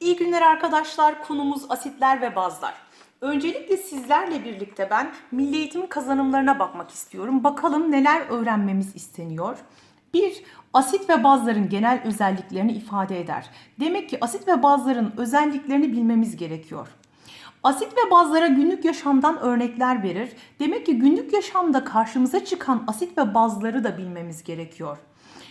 İyi günler arkadaşlar. Konumuz asitler ve bazlar. Öncelikle sizlerle birlikte ben milli eğitim kazanımlarına bakmak istiyorum. Bakalım neler öğrenmemiz isteniyor. Bir, asit ve bazların genel özelliklerini ifade eder. Demek ki asit ve bazların özelliklerini bilmemiz gerekiyor. Asit ve bazlara günlük yaşamdan örnekler verir. Demek ki günlük yaşamda karşımıza çıkan asit ve bazları da bilmemiz gerekiyor.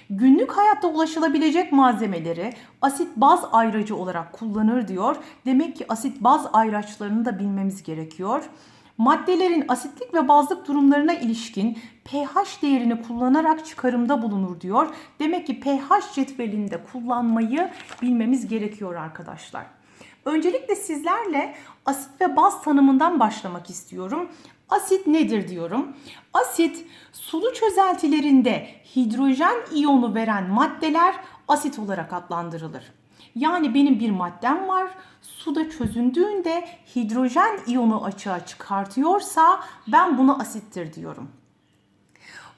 Günlük hayatta ulaşılabilecek malzemeleri asit baz ayracı olarak kullanır diyor. Demek ki asit baz ayraçlarını da bilmemiz gerekiyor. Maddelerin asitlik ve bazlık durumlarına ilişkin pH değerini kullanarak çıkarımda bulunur diyor. Demek ki pH cetvelinde kullanmayı bilmemiz gerekiyor arkadaşlar. Öncelikle sizlerle asit ve baz tanımından başlamak istiyorum. Asit nedir diyorum. Asit sulu çözeltilerinde hidrojen iyonu veren maddeler asit olarak adlandırılır. Yani benim bir maddem var. Suda çözündüğünde hidrojen iyonu açığa çıkartıyorsa ben buna asittir diyorum.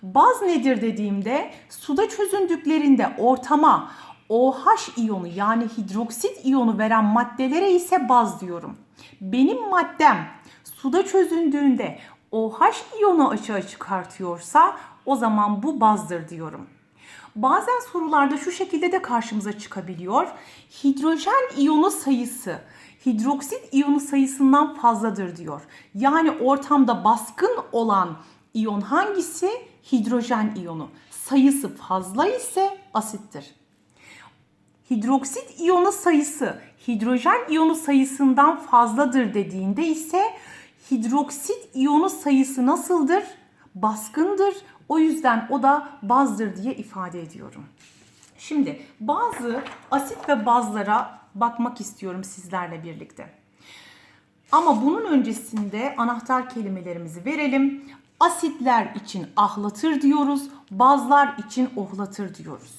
Baz nedir dediğimde suda çözündüklerinde ortama OH iyonu yani hidroksit iyonu veren maddelere ise baz diyorum. Benim maddem suda çözündüğünde OH iyonu açığa çıkartıyorsa o zaman bu bazdır diyorum. Bazen sorularda şu şekilde de karşımıza çıkabiliyor. Hidrojen iyonu sayısı hidroksit iyonu sayısından fazladır diyor. Yani ortamda baskın olan iyon hangisi? Hidrojen iyonu. Sayısı fazla ise asittir. Hidroksit iyonu sayısı hidrojen iyonu sayısından fazladır dediğinde ise hidroksit iyonu sayısı nasıldır? Baskındır. O yüzden o da bazdır diye ifade ediyorum. Şimdi bazı asit ve bazlara bakmak istiyorum sizlerle birlikte. Ama bunun öncesinde anahtar kelimelerimizi verelim. Asitler için ahlatır diyoruz, bazlar için ohlatır diyoruz.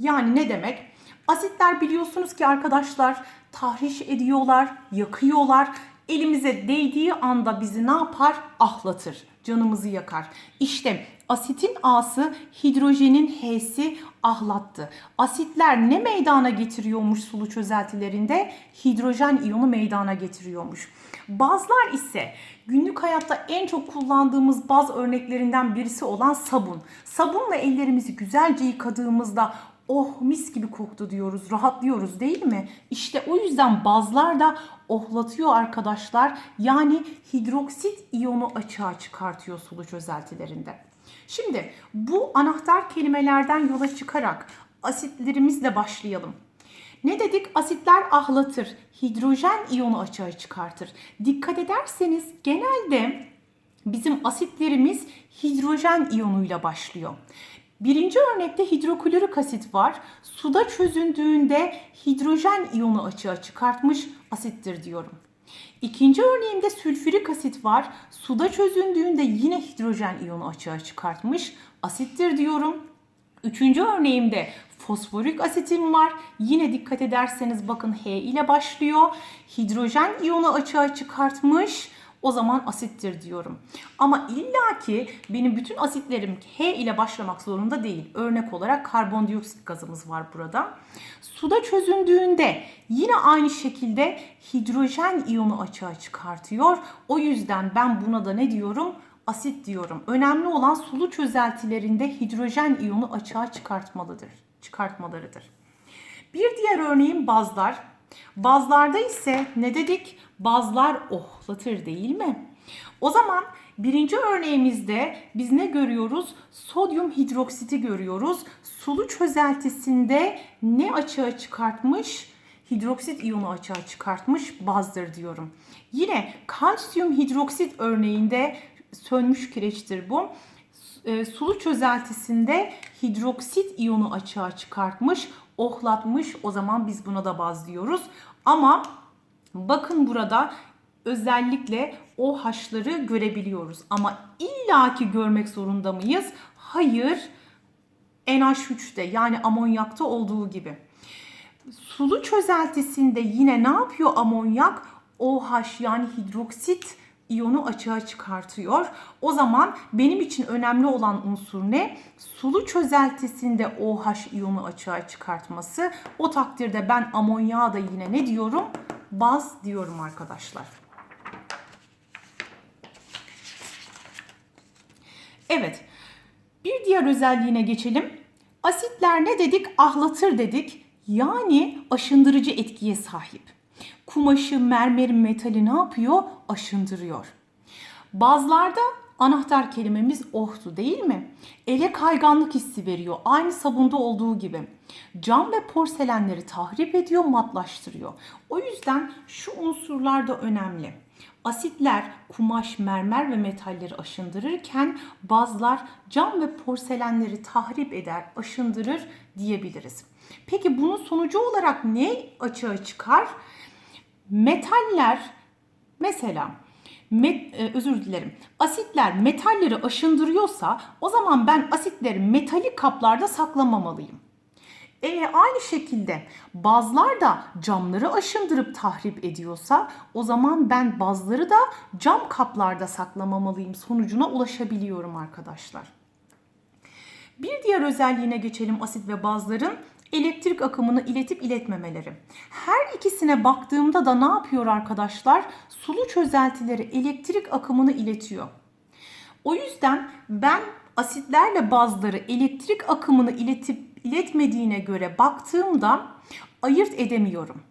Yani ne demek? Asitler biliyorsunuz ki arkadaşlar tahriş ediyorlar, yakıyorlar. Elimize değdiği anda bizi ne yapar? Ahlatır, canımızı yakar. İşte asitin A'sı hidrojenin H'si ahlattı. Asitler ne meydana getiriyormuş sulu çözeltilerinde? Hidrojen iyonu meydana getiriyormuş. Bazlar ise günlük hayatta en çok kullandığımız baz örneklerinden birisi olan sabun. Sabunla ellerimizi güzelce yıkadığımızda oh mis gibi koktu diyoruz, rahatlıyoruz değil mi? İşte o yüzden bazlar da ohlatıyor arkadaşlar. Yani hidroksit iyonu açığa çıkartıyor sulu çözeltilerinde. Şimdi bu anahtar kelimelerden yola çıkarak asitlerimizle başlayalım. Ne dedik? Asitler ahlatır. Hidrojen iyonu açığa çıkartır. Dikkat ederseniz genelde bizim asitlerimiz hidrojen iyonuyla başlıyor. Birinci örnekte hidroklorik asit var. Suda çözündüğünde hidrojen iyonu açığa çıkartmış asittir diyorum. İkinci örneğimde sülfürik asit var. Suda çözündüğünde yine hidrojen iyonu açığa çıkartmış asittir diyorum. Üçüncü örneğimde fosforik asitim var. Yine dikkat ederseniz bakın H ile başlıyor. Hidrojen iyonu açığa çıkartmış o zaman asittir diyorum. Ama illaki benim bütün asitlerim H ile başlamak zorunda değil. Örnek olarak karbondioksit gazımız var burada. Suda çözündüğünde yine aynı şekilde hidrojen iyonu açığa çıkartıyor. O yüzden ben buna da ne diyorum? Asit diyorum. Önemli olan sulu çözeltilerinde hidrojen iyonu açığa çıkartmalıdır. Çıkartmalarıdır. Bir diğer örneğim bazlar. Bazlarda ise ne dedik? Bazlar ohlatır değil mi? O zaman birinci örneğimizde biz ne görüyoruz? Sodyum hidroksiti görüyoruz. Sulu çözeltisinde ne açığa çıkartmış? Hidroksit iyonu açığa çıkartmış bazdır diyorum. Yine kalsiyum hidroksit örneğinde sönmüş kireçtir bu. E, sulu çözeltisinde hidroksit iyonu açığa çıkartmış, ohlatmış. O zaman biz buna da baz diyoruz. Ama bakın burada özellikle o haşları görebiliyoruz. Ama illaki görmek zorunda mıyız? Hayır. NH3'te yani amonyakta olduğu gibi. Sulu çözeltisinde yine ne yapıyor amonyak? OH yani hidroksit iyonu açığa çıkartıyor. O zaman benim için önemli olan unsur ne? Sulu çözeltisinde OH iyonu açığa çıkartması. O takdirde ben amonyağa da yine ne diyorum? Baz diyorum arkadaşlar. Evet. Bir diğer özelliğine geçelim. Asitler ne dedik? Ahlatır dedik. Yani aşındırıcı etkiye sahip. Kumaşı, mermerin metali ne yapıyor? Aşındırıyor. Bazılarda anahtar kelimemiz ohtu değil mi? Ele kayganlık hissi veriyor. Aynı sabunda olduğu gibi. Cam ve porselenleri tahrip ediyor, matlaştırıyor. O yüzden şu unsurlar da önemli. Asitler kumaş, mermer ve metalleri aşındırırken bazlar cam ve porselenleri tahrip eder, aşındırır diyebiliriz. Peki bunun sonucu olarak ne açığa çıkar? Metaller mesela met, e, özür dilerim. Asitler metalleri aşındırıyorsa o zaman ben asitleri metalik kaplarda saklamamalıyım. E, aynı şekilde bazlar da camları aşındırıp tahrip ediyorsa o zaman ben bazları da cam kaplarda saklamamalıyım sonucuna ulaşabiliyorum arkadaşlar. Bir diğer özelliğine geçelim asit ve bazların elektrik akımını iletip iletmemeleri. Her ikisine baktığımda da ne yapıyor arkadaşlar? Sulu çözeltileri elektrik akımını iletiyor. O yüzden ben asitlerle bazları elektrik akımını iletip iletmediğine göre baktığımda ayırt edemiyorum.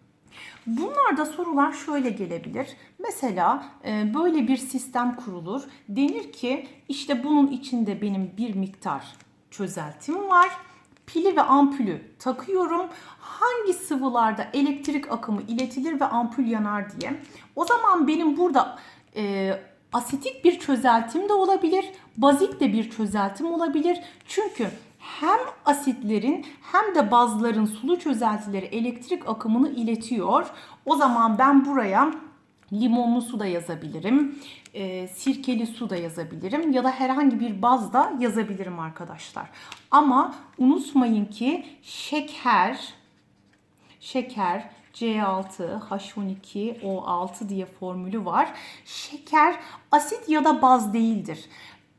Bunlarda sorular şöyle gelebilir. Mesela e, böyle bir sistem kurulur. Denir ki işte bunun içinde benim bir miktar çözeltim var. Pili ve ampulü takıyorum. Hangi sıvılarda elektrik akımı iletilir ve ampul yanar diye. O zaman benim burada e, asitik bir çözeltim de olabilir, bazik de bir çözeltim olabilir. Çünkü hem asitlerin hem de bazların sulu çözeltileri elektrik akımını iletiyor. O zaman ben buraya limonlu su da yazabilirim, e, sirkeli su da yazabilirim ya da herhangi bir baz da yazabilirim arkadaşlar. Ama unutmayın ki şeker, şeker C6, H12, O6 diye formülü var. Şeker asit ya da baz değildir.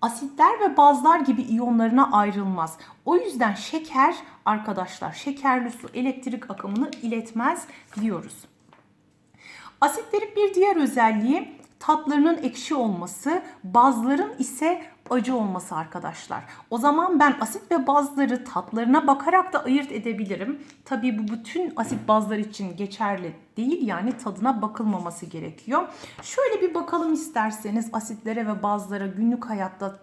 Asitler ve bazlar gibi iyonlarına ayrılmaz. O yüzden şeker arkadaşlar şekerli su elektrik akımını iletmez diyoruz. Asitlerin bir diğer özelliği tatlarının ekşi olması, bazların ise acı olması arkadaşlar. O zaman ben asit ve bazları tatlarına bakarak da ayırt edebilirim. Tabii bu bütün asit bazlar için geçerli değil yani tadına bakılmaması gerekiyor. Şöyle bir bakalım isterseniz asitlere ve bazlara günlük hayatta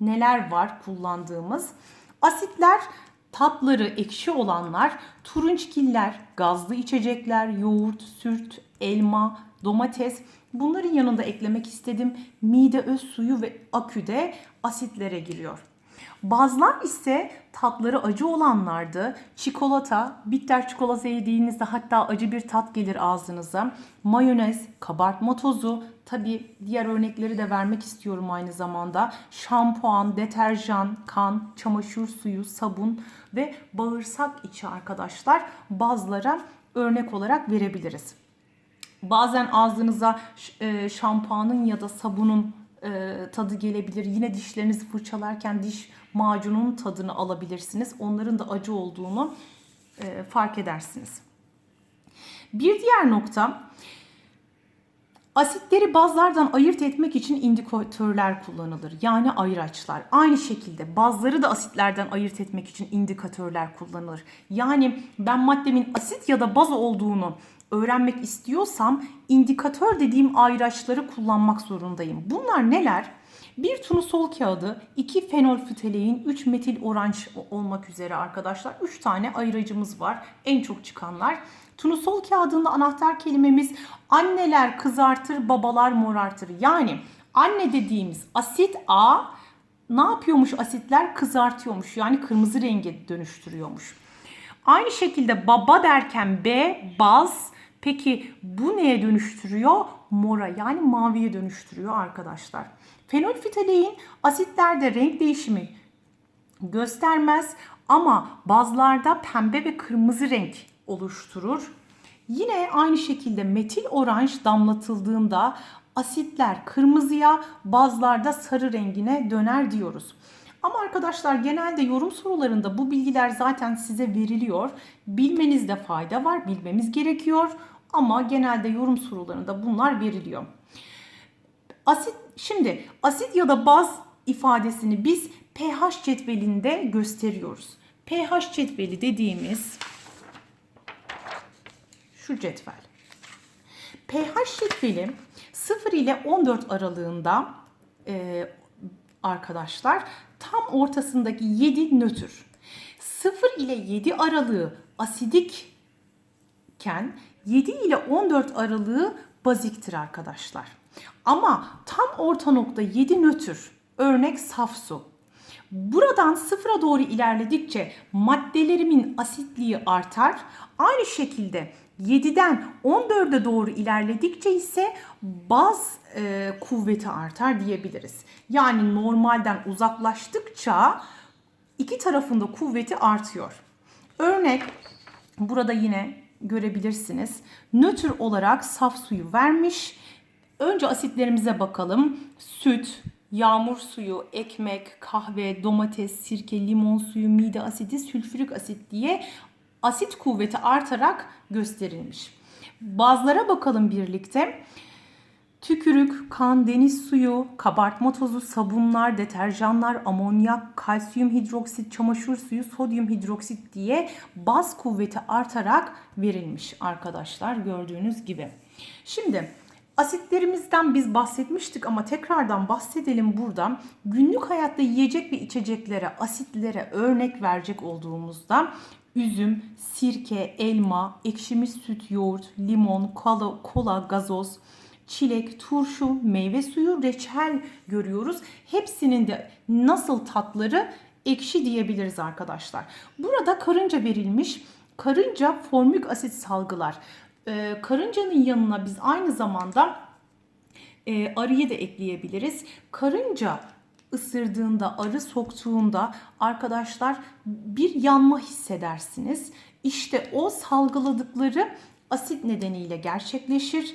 neler var kullandığımız. Asitler tatları ekşi olanlar, turunçgiller, gazlı içecekler, yoğurt, sürt, elma, domates bunların yanında eklemek istedim. Mide öz suyu ve akü de asitlere giriyor. Bazılar ise tatları acı olanlardı. Çikolata, bitter çikolata yediğinizde hatta acı bir tat gelir ağzınıza. Mayonez, kabartma tozu, tabi diğer örnekleri de vermek istiyorum aynı zamanda. Şampuan, deterjan, kan, çamaşır suyu, sabun ve bağırsak içi arkadaşlar bazılara örnek olarak verebiliriz. Bazen ağzınıza e, şampuanın ya da sabunun e, tadı gelebilir. Yine dişlerinizi fırçalarken diş macunun tadını alabilirsiniz. Onların da acı olduğunu e, fark edersiniz. Bir diğer nokta Asitleri bazlardan ayırt etmek için indikatörler kullanılır. Yani ayraçlar. Aynı şekilde bazları da asitlerden ayırt etmek için indikatörler kullanılır. Yani ben maddemin asit ya da baz olduğunu öğrenmek istiyorsam indikatör dediğim ayraçları kullanmak zorundayım. Bunlar neler? Bir turnusol kağıdı, iki fenolfütelein, 3 metil oranj olmak üzere arkadaşlar. 3 tane ayıracımız var. En çok çıkanlar. Turnusol kağıdında anahtar kelimemiz anneler kızartır, babalar morartır. Yani anne dediğimiz asit A ne yapıyormuş asitler? Kızartıyormuş. Yani kırmızı renge dönüştürüyormuş. Aynı şekilde baba derken B baz. Peki bu neye dönüştürüyor? Mora yani maviye dönüştürüyor arkadaşlar. Fenolfitalein asitlerde renk değişimi göstermez ama bazılarda pembe ve kırmızı renk oluşturur. Yine aynı şekilde metil oranj damlatıldığında asitler kırmızıya, bazlarda sarı rengine döner diyoruz. Ama arkadaşlar genelde yorum sorularında bu bilgiler zaten size veriliyor. Bilmenizde fayda var, bilmemiz gerekiyor. Ama genelde yorum sorularında bunlar veriliyor. Asit şimdi asit ya da baz ifadesini biz pH cetvelinde gösteriyoruz. pH cetveli dediğimiz şu cetvel. pH cetveli 0 ile 14 aralığında e, arkadaşlar tam ortasındaki 7 nötr. 0 ile 7 aralığı asidikken 7 ile 14 aralığı baziktir arkadaşlar. Ama tam orta nokta 7 nötr. Örnek saf su. Buradan sıfıra doğru ilerledikçe maddelerimin asitliği artar. Aynı şekilde 7'den 14'e doğru ilerledikçe ise baz e, kuvveti artar diyebiliriz. Yani normalden uzaklaştıkça iki tarafında kuvveti artıyor. Örnek burada yine görebilirsiniz. Nötr olarak saf suyu vermiş. Önce asitlerimize bakalım. Süt, yağmur suyu, ekmek, kahve, domates, sirke, limon suyu, mide asidi, sülfürik asit diye asit kuvveti artarak gösterilmiş. Bazılara bakalım birlikte. Tükürük, kan, deniz suyu, kabartma tozu, sabunlar, deterjanlar, amonyak, kalsiyum hidroksit, çamaşır suyu, sodyum hidroksit diye baz kuvveti artarak verilmiş arkadaşlar gördüğünüz gibi. Şimdi asitlerimizden biz bahsetmiştik ama tekrardan bahsedelim burada. Günlük hayatta yiyecek ve içeceklere, asitlere örnek verecek olduğumuzda üzüm, sirke, elma, ekşimiş süt, yoğurt, limon, kola, kola gazoz, çilek, turşu, meyve suyu, reçel görüyoruz. Hepsinin de nasıl tatları ekşi diyebiliriz arkadaşlar. Burada karınca verilmiş. Karınca formik asit salgılar. Ee, karıncanın yanına biz aynı zamanda e, arıyı da ekleyebiliriz. Karınca ısırdığında, arı soktuğunda arkadaşlar bir yanma hissedersiniz. İşte o salgıladıkları asit nedeniyle gerçekleşir.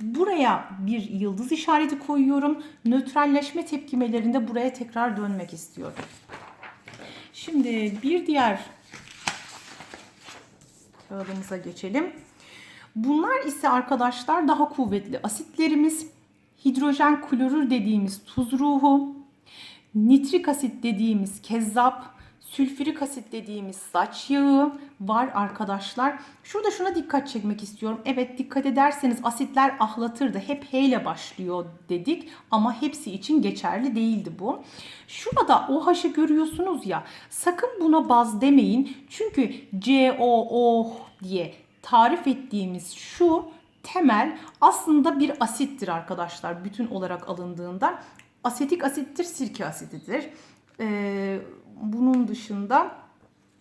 Buraya bir yıldız işareti koyuyorum. Nötralleşme tepkimelerinde buraya tekrar dönmek istiyorum. Şimdi bir diğer kağıdımıza geçelim. Bunlar ise arkadaşlar daha kuvvetli asitlerimiz. Hidrojen klorür dediğimiz tuz ruhu, nitrik asit dediğimiz kezzap, sülfürik asit dediğimiz saç yağı var arkadaşlar. Şurada şuna dikkat çekmek istiyorum. Evet dikkat ederseniz asitler ahlatırdı. Hep H ile başlıyor dedik ama hepsi için geçerli değildi bu. Şurada OH'ı görüyorsunuz ya sakın buna baz demeyin. Çünkü COO diye tarif ettiğimiz şu temel aslında bir asittir arkadaşlar bütün olarak alındığında. Asetik asittir, sirke asitidir. Ee, bunun dışında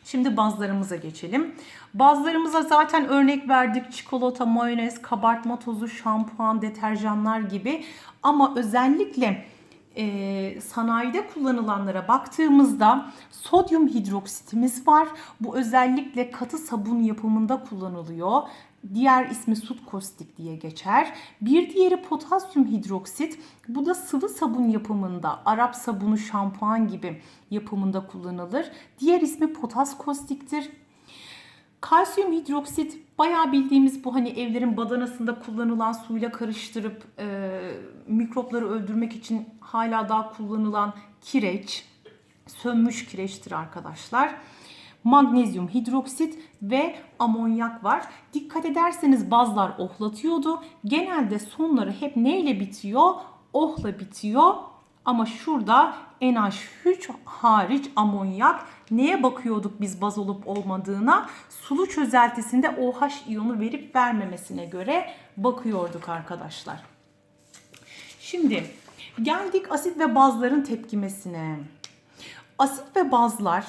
şimdi bazlarımıza geçelim. Bazlarımıza zaten örnek verdik. Çikolata, mayonez, kabartma tozu, şampuan, deterjanlar gibi. Ama özellikle e, sanayide kullanılanlara baktığımızda sodyum hidroksitimiz var. Bu özellikle katı sabun yapımında kullanılıyor. Diğer ismi sut kostik diye geçer. Bir diğeri potasyum hidroksit. Bu da sıvı sabun yapımında, Arap sabunu, şampuan gibi yapımında kullanılır. Diğer ismi potas kostiktir. Kalsiyum hidroksit bayağı bildiğimiz bu hani evlerin badanasında kullanılan suyla karıştırıp e, mikropları öldürmek için hala daha kullanılan kireç, sönmüş kireçtir arkadaşlar. Magnezyum hidroksit ve amonyak var. Dikkat ederseniz bazlar ohlatıyordu. Genelde sonları hep neyle bitiyor? Ohla bitiyor. Ama şurada NH3 hariç amonyak neye bakıyorduk biz baz olup olmadığına? Sulu çözeltisinde OH iyonu verip vermemesine göre bakıyorduk arkadaşlar. Şimdi geldik asit ve bazların tepkimesine. Asit ve bazlar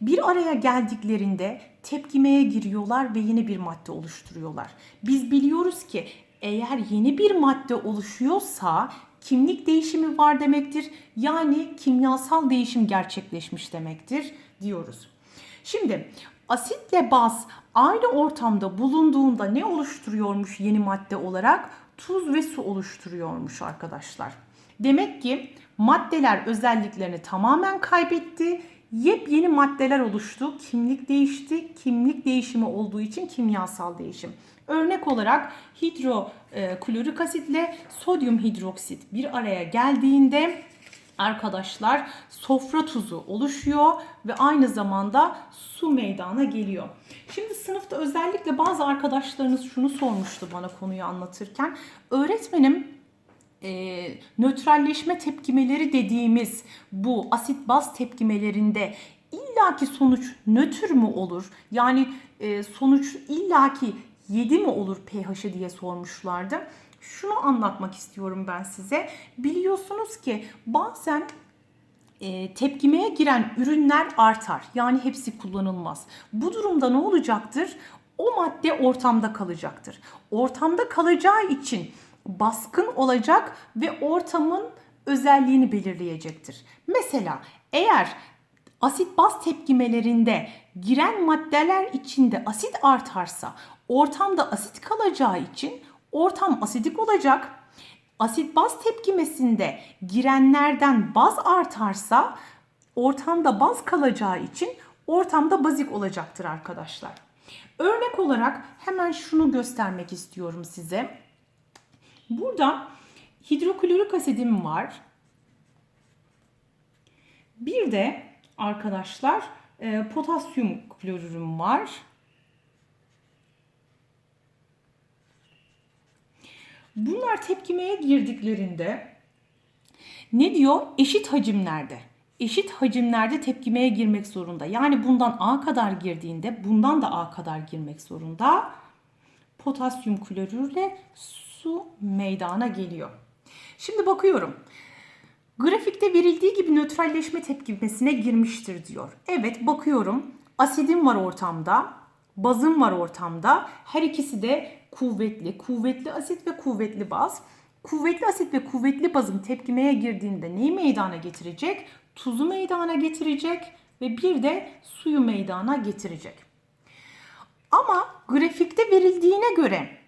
bir araya geldiklerinde tepkimeye giriyorlar ve yeni bir madde oluşturuyorlar. Biz biliyoruz ki eğer yeni bir madde oluşuyorsa kimlik değişimi var demektir. Yani kimyasal değişim gerçekleşmiş demektir diyoruz. Şimdi Asitle baz aynı ortamda bulunduğunda ne oluşturuyormuş yeni madde olarak? Tuz ve su oluşturuyormuş arkadaşlar. Demek ki maddeler özelliklerini tamamen kaybetti. Yepyeni maddeler oluştu. Kimlik değişti. Kimlik değişimi olduğu için kimyasal değişim. Örnek olarak hidroklorik asitle sodyum hidroksit bir araya geldiğinde arkadaşlar sofra tuzu oluşuyor ve aynı zamanda su meydana geliyor. Şimdi sınıfta özellikle bazı arkadaşlarınız şunu sormuştu bana konuyu anlatırken. Öğretmenim e, nötralleşme tepkimeleri dediğimiz bu asit baz tepkimelerinde illaki sonuç nötr mü olur? Yani e, sonuç illaki 7 mi olur pH'ı diye sormuşlardı. Şunu anlatmak istiyorum ben size. Biliyorsunuz ki bazen e, tepkimeye giren ürünler artar. Yani hepsi kullanılmaz. Bu durumda ne olacaktır? O madde ortamda kalacaktır. Ortamda kalacağı için baskın olacak ve ortamın özelliğini belirleyecektir. Mesela eğer asit baz tepkimelerinde giren maddeler içinde asit artarsa ortamda asit kalacağı için ortam asidik olacak. Asit baz tepkimesinde girenlerden baz artarsa ortamda baz kalacağı için ortamda bazik olacaktır arkadaşlar. Örnek olarak hemen şunu göstermek istiyorum size. Burada hidroklorik asidim var. Bir de arkadaşlar e, potasyum klorürüm var. Bunlar tepkimeye girdiklerinde ne diyor? Eşit hacimlerde. Eşit hacimlerde tepkimeye girmek zorunda. Yani bundan A kadar girdiğinde bundan da A kadar girmek zorunda. Potasyum klorürle su meydana geliyor. Şimdi bakıyorum. Grafikte verildiği gibi nötralleşme tepkimesine girmiştir diyor. Evet bakıyorum. Asidim var ortamda. Bazım var ortamda. Her ikisi de kuvvetli. Kuvvetli asit ve kuvvetli baz. Kuvvetli asit ve kuvvetli bazım tepkimeye girdiğinde neyi meydana getirecek? Tuzu meydana getirecek ve bir de suyu meydana getirecek. Ama grafikte verildiğine göre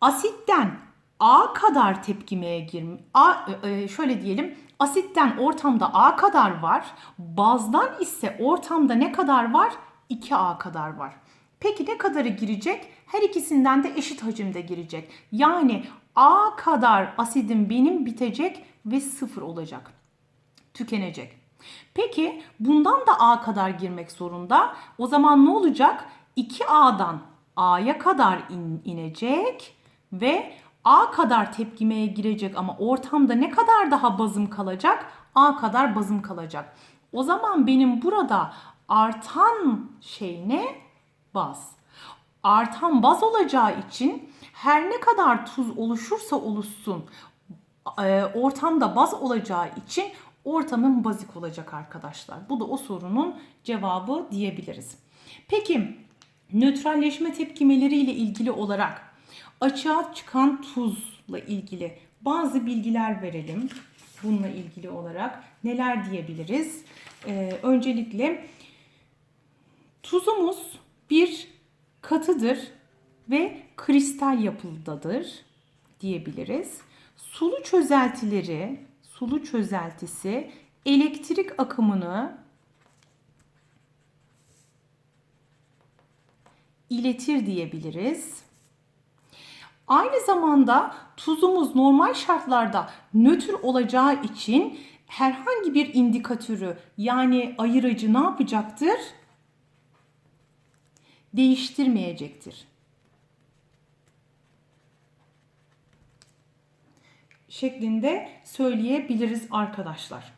asitten A kadar tepkimeye girme. A e, şöyle diyelim. Asitten ortamda A kadar var. Bazdan ise ortamda ne kadar var? 2A kadar var. Peki ne kadarı girecek? Her ikisinden de eşit hacimde girecek. Yani A kadar asidim benim bitecek ve sıfır olacak. Tükenecek. Peki bundan da A kadar girmek zorunda. O zaman ne olacak? 2A'dan A'ya kadar in, inecek ve A kadar tepkimeye girecek ama ortamda ne kadar daha bazım kalacak? A kadar bazım kalacak. O zaman benim burada artan şey ne? Baz. Artan baz olacağı için her ne kadar tuz oluşursa oluşsun e, ortamda baz olacağı için ortamın bazik olacak arkadaşlar. Bu da o sorunun cevabı diyebiliriz. Peki nötralleşme tepkimeleri ilgili olarak açığa çıkan tuzla ilgili bazı bilgiler verelim. Bununla ilgili olarak neler diyebiliriz? Ee, öncelikle tuzumuz bir katıdır ve kristal yapılıdadır diyebiliriz. Sulu çözeltileri, sulu çözeltisi elektrik akımını iletir diyebiliriz. Aynı zamanda tuzumuz normal şartlarda nötr olacağı için herhangi bir indikatörü yani ayırıcı ne yapacaktır? Değiştirmeyecektir. şeklinde söyleyebiliriz arkadaşlar.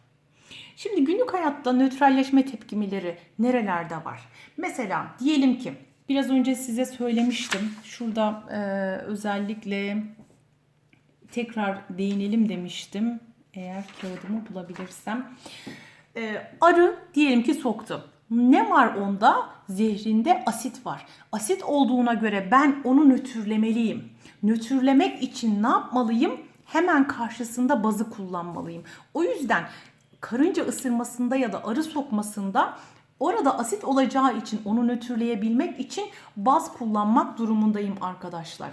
Şimdi günlük hayatta nötralleşme tepkimeleri nerelerde var? Mesela diyelim ki biraz önce size söylemiştim. Şurada e, özellikle tekrar değinelim demiştim. Eğer kağıdımı bulabilirsem. E, arı diyelim ki soktu. Ne var onda? Zehrinde asit var. Asit olduğuna göre ben onu nötrlemeliyim. Nötrlemek için ne yapmalıyım? Hemen karşısında bazı kullanmalıyım. O yüzden karınca ısırmasında ya da arı sokmasında Orada asit olacağı için onu nötrleyebilmek için baz kullanmak durumundayım arkadaşlar.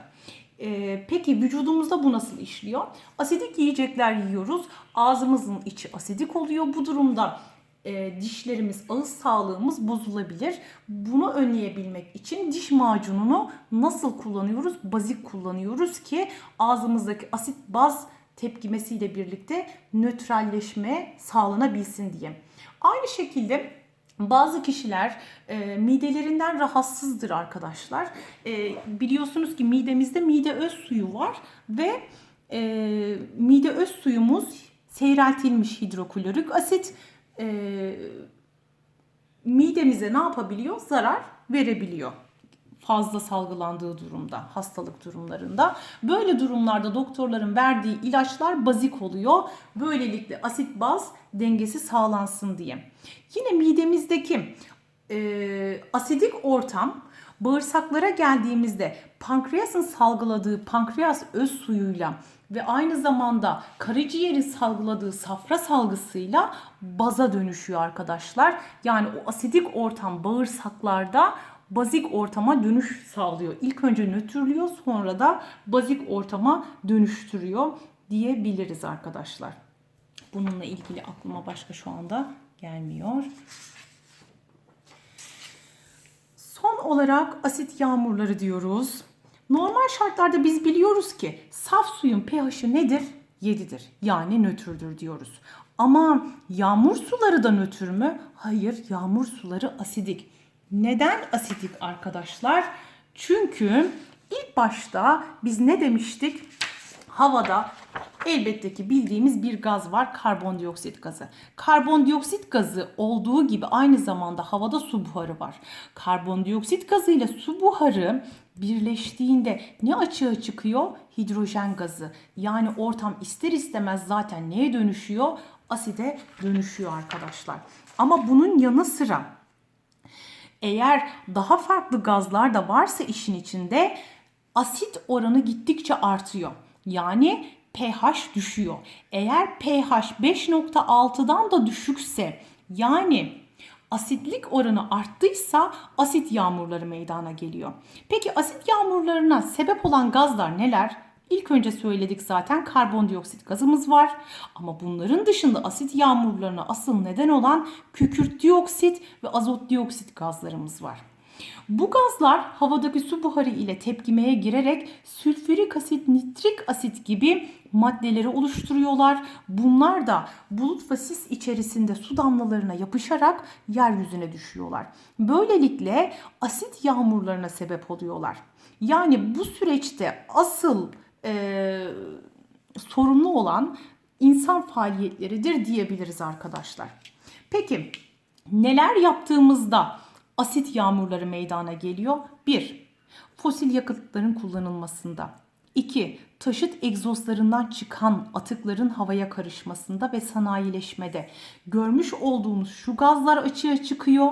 Ee, peki vücudumuzda bu nasıl işliyor? Asidik yiyecekler yiyoruz. Ağzımızın içi asidik oluyor. Bu durumda e, dişlerimiz, ağız sağlığımız bozulabilir. Bunu önleyebilmek için diş macununu nasıl kullanıyoruz? Bazik kullanıyoruz ki ağzımızdaki asit baz tepkimesiyle birlikte nötralleşme sağlanabilsin diye. Aynı şekilde bazı kişiler e, midelerinden rahatsızdır arkadaşlar. E, biliyorsunuz ki midemizde mide öz suyu var ve e, mide öz suyumuz seyreltilmiş hidroklorik asit e, midemize ne yapabiliyor? Zarar verebiliyor fazla salgılandığı durumda, hastalık durumlarında. Böyle durumlarda doktorların verdiği ilaçlar bazik oluyor. Böylelikle asit baz dengesi sağlansın diye. Yine midemizdeki e, asidik ortam bağırsaklara geldiğimizde pankreasın salgıladığı pankreas öz suyuyla ve aynı zamanda karaciğerin salgıladığı safra salgısıyla baza dönüşüyor arkadaşlar. Yani o asidik ortam bağırsaklarda bazik ortama dönüş sağlıyor. İlk önce nötrlüyor sonra da bazik ortama dönüştürüyor diyebiliriz arkadaşlar. Bununla ilgili aklıma başka şu anda gelmiyor. Son olarak asit yağmurları diyoruz. Normal şartlarda biz biliyoruz ki saf suyun pH'i nedir? 7'dir. Yani nötrdür diyoruz. Ama yağmur suları da nötr mü? Hayır, yağmur suları asidik. Neden asidik arkadaşlar? Çünkü ilk başta biz ne demiştik? Havada elbette ki bildiğimiz bir gaz var karbondioksit gazı. Karbondioksit gazı olduğu gibi aynı zamanda havada su buharı var. Karbondioksit gazı ile su buharı birleştiğinde ne açığa çıkıyor? Hidrojen gazı. Yani ortam ister istemez zaten neye dönüşüyor? Aside dönüşüyor arkadaşlar. Ama bunun yanı sıra eğer daha farklı gazlar da varsa işin içinde asit oranı gittikçe artıyor. Yani pH düşüyor. Eğer pH 5.6'dan da düşükse yani asitlik oranı arttıysa asit yağmurları meydana geliyor. Peki asit yağmurlarına sebep olan gazlar neler? İlk önce söyledik zaten karbondioksit gazımız var. Ama bunların dışında asit yağmurlarına asıl neden olan kükürt dioksit ve azot dioksit gazlarımız var. Bu gazlar havadaki su buharı ile tepkimeye girerek sülfürik asit, nitrik asit gibi maddeleri oluşturuyorlar. Bunlar da bulut ve sis içerisinde su damlalarına yapışarak yeryüzüne düşüyorlar. Böylelikle asit yağmurlarına sebep oluyorlar. Yani bu süreçte asıl e, sorumlu olan insan faaliyetleridir diyebiliriz arkadaşlar. Peki neler yaptığımızda asit yağmurları meydana geliyor? 1. Fosil yakıtların kullanılmasında. 2. Taşıt egzozlarından çıkan atıkların havaya karışmasında ve sanayileşmede. Görmüş olduğunuz şu gazlar açığa çıkıyor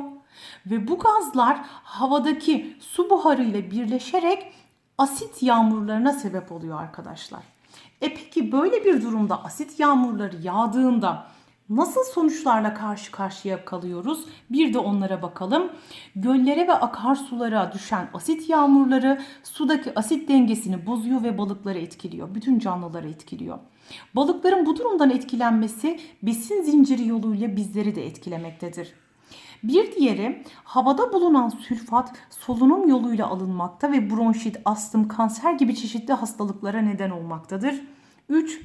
ve bu gazlar havadaki su buharı ile birleşerek asit yağmurlarına sebep oluyor arkadaşlar. E peki böyle bir durumda asit yağmurları yağdığında nasıl sonuçlarla karşı karşıya kalıyoruz? Bir de onlara bakalım. Göllere ve akarsulara düşen asit yağmurları sudaki asit dengesini bozuyor ve balıkları etkiliyor. Bütün canlıları etkiliyor. Balıkların bu durumdan etkilenmesi besin zinciri yoluyla bizleri de etkilemektedir. Bir diğeri havada bulunan sülfat solunum yoluyla alınmakta ve bronşit, astım, kanser gibi çeşitli hastalıklara neden olmaktadır. 3.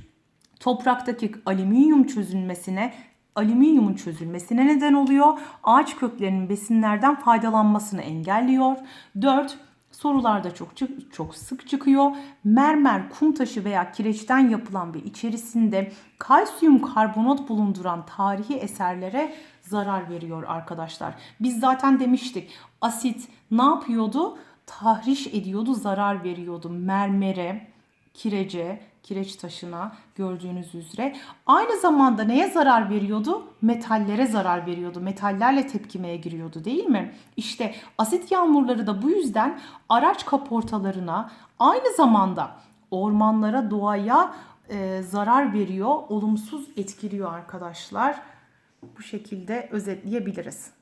Topraktaki alüminyum çözülmesine alüminyumun çözülmesine neden oluyor. Ağaç köklerinin besinlerden faydalanmasını engelliyor. 4. Sorularda çok çok sık çıkıyor. Mermer, kum taşı veya kireçten yapılan ve içerisinde kalsiyum karbonat bulunduran tarihi eserlere zarar veriyor arkadaşlar. Biz zaten demiştik asit ne yapıyordu? Tahriş ediyordu, zarar veriyordu mermere, kirece, kireç taşına gördüğünüz üzere. Aynı zamanda neye zarar veriyordu? Metallere zarar veriyordu. Metallerle tepkimeye giriyordu değil mi? İşte asit yağmurları da bu yüzden araç kaportalarına aynı zamanda ormanlara, doğaya e, zarar veriyor, olumsuz etkiliyor arkadaşlar. Bu şekilde özetleyebiliriz.